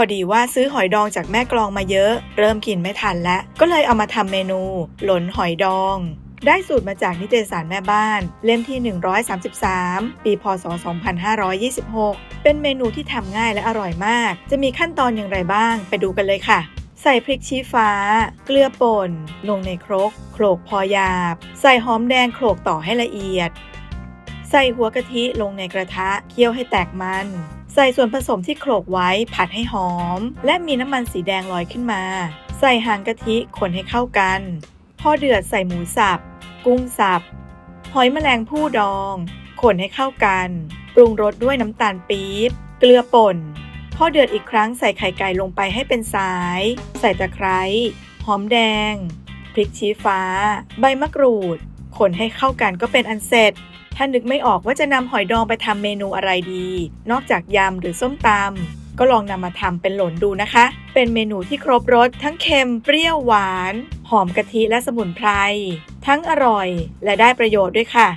อดีว่าซื้อหอยดองจากแม่กลองมาเยอะ เริ่มกินไม่ทันแล้ว ก็เลยเอามาทำเมนู หลนหอยดอง ได้สูตรมาจากนิตยสารแม่บ้าน เล่มที่ 133 ปีพศ 2526 เป็นเมนูที่ทำง่ายและอร่อยมาก จะมีขั้นตอนอย่างไรบ้าง ไปดูกันเลยค่ะใส่พริกชี้ฟ้า เกลือป่น ลงในครก โขลกพอหยาบ ใส่หอมแดงโขลกต่อให้ละเอียด ใส่หัวกะทิลงในกระทะเคี่ยวให้แตกมัน ใส่ส่วนผสมที่โขลกไว้ผัดให้หอม และมีน้ำมันสีแดงลอยขึ้นมา ใส่หางกะทิคนให้เข้ากัน พอเดือดใส่หมูสับ กุ้งสับ หอยแมลงผู้ดองคนให้เข้ากัน ปรุงรสด้วยน้ำตาลปี๊บ เกลือป่น พอเดือดอีกครั้งใส่ไข่ไก่ลงไปให้เป็นสาย ใส่ตะไคร้ หอมแดง พริกชี้ฟ้า ใบมะกรูด คนให้เข้ากันก็เป็นอันเสร็จ ถ้านึกไม่ออกว่าจะนำหอยดองไปทำเมนูอะไรดี นอกจากยำหรือส้มตำก็ลองนำมาทำเป็นหลนดูนะคะ เป็นเมนูที่ครบรสทั้งเค็มเปรี้ยวหวาน หอมกะทิและสมุนไพร ทั้งอร่อยและได้ประโยชน์ด้วยค่ะ